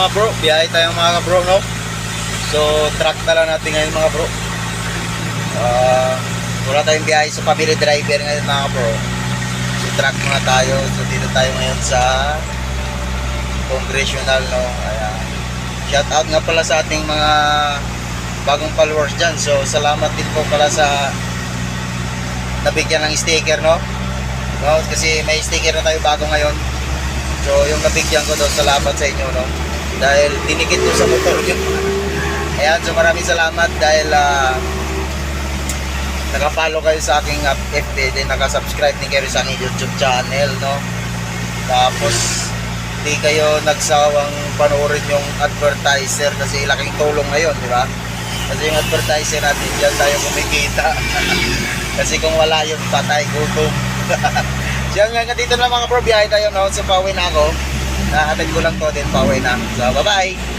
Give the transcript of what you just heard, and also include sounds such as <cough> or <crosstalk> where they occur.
Mga bro, biyahe tayo mga bro, no? So, truck na lang natin ngayon mga bro. Ah, wala tayong biyahe sa pabili driver ngayon mga bro. So, truck muna tayo. So, dito tayo ngayon sa Congressional, no? Ayan. Shout out nga pala sa ating mga bagong followers dyan. So, salamat din po pala sa nabigyan ng sticker, no? no? Kasi may sticker na tayo bago ngayon. So, yung nabigyan ko doon, salamat sa inyo, no? Dahil dinikit ko sa motor nyo. Ayan, so maraming salamat dahil ah, nakapollow kayo sa aking FB, din nakasubscribe kayo sa aking YouTube channel, no? Tapos, di kayo nagsawang panoorin yung advertiser kasi laking tulong ngayon, di ba? Kasi yung advertiser natin, dyan tayo kumikita. <laughs> kasi kung wala yun, patay, gutom. <laughs> so, hanggang dito na mga bro, biyahe tayo, no? So, pauwi na ako. Nahatid ko lang to din, pauwi na. So, bye-bye!